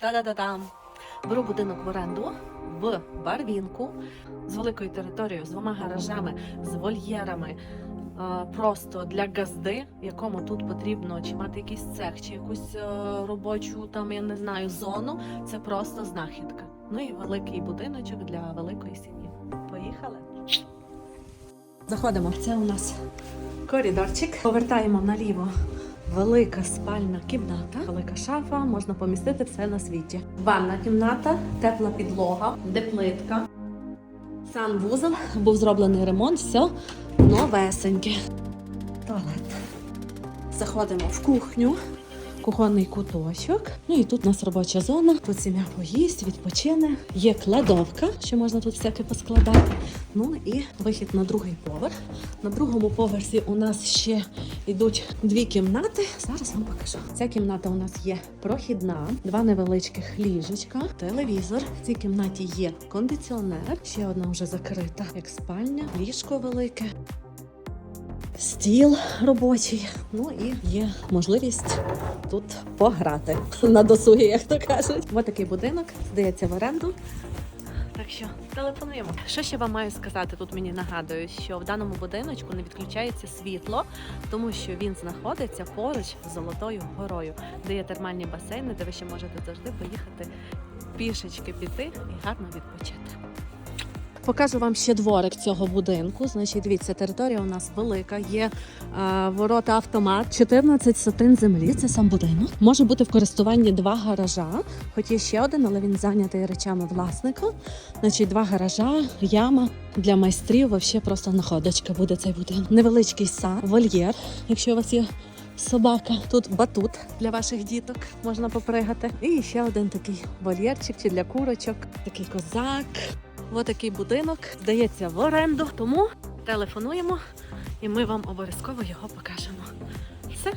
Та-да-да-дам! Беру будинок в оренду в Барвінку з великою територією, з двома гаражами, з вольєрами. е, Просто для газди, якому тут потрібно чи мати якийсь цех, чи якусь е, робочу там, я не знаю, зону. Це просто знахідка. Ну і великий будиночок для великої сім'ї. Поїхали. Заходимо. Це у нас коридорчик. Повертаємо наліво. Велика спальна кімната, велика шафа, можна помістити все на світі. Ванна кімната, тепла підлога, де плитка. Санвузол, був зроблений ремонт, все новесеньке. Туалет. Заходимо в кухню, кухонний куточок. Ну і тут у нас робоча зона. Тут сім'я поїсть, відпочине. Є кладовка, що можна тут всяке поскладати. Ну і вихід на другий поверх. На другому поверсі у нас ще йдуть дві кімнати. Зараз вам покажу. Ця кімната у нас є прохідна, два невеличких ліжечка, телевізор. В цій кімнаті є кондиціонер. Ще одна вже закрита, як спальня, ліжко велике. Стіл робочий, ну і є можливість тут пограти на досугі, як то кажуть. Ось такий будинок здається в оренду. Так що телефонуємо. Що ще вам маю сказати? Тут мені нагадують, що в даному будиночку не відключається світло, тому що він знаходиться поруч з Золотою горою, де є термальні басейни, де ви ще можете завжди поїхати пішечки піти і гарно відпочити. Покажу вам ще дворик цього будинку. Значить, дивіться, територія у нас велика. Є е, ворота автомат, 14 сотин землі. Це сам будинок. Може бути в користуванні два гаража, хоч є ще один, але він зайнятий речами власника. Значить, два гаража, яма для майстрів. Вообще просто находочка буде цей будинок. Невеличкий сад, вольєр, якщо у вас є. Собака, тут батут для ваших діток можна попригати. І ще один такий вольєрчик чи для курочок, такий козак. Ось такий будинок здається в оренду. Тому телефонуємо і ми вам обов'язково його покажемо. Все,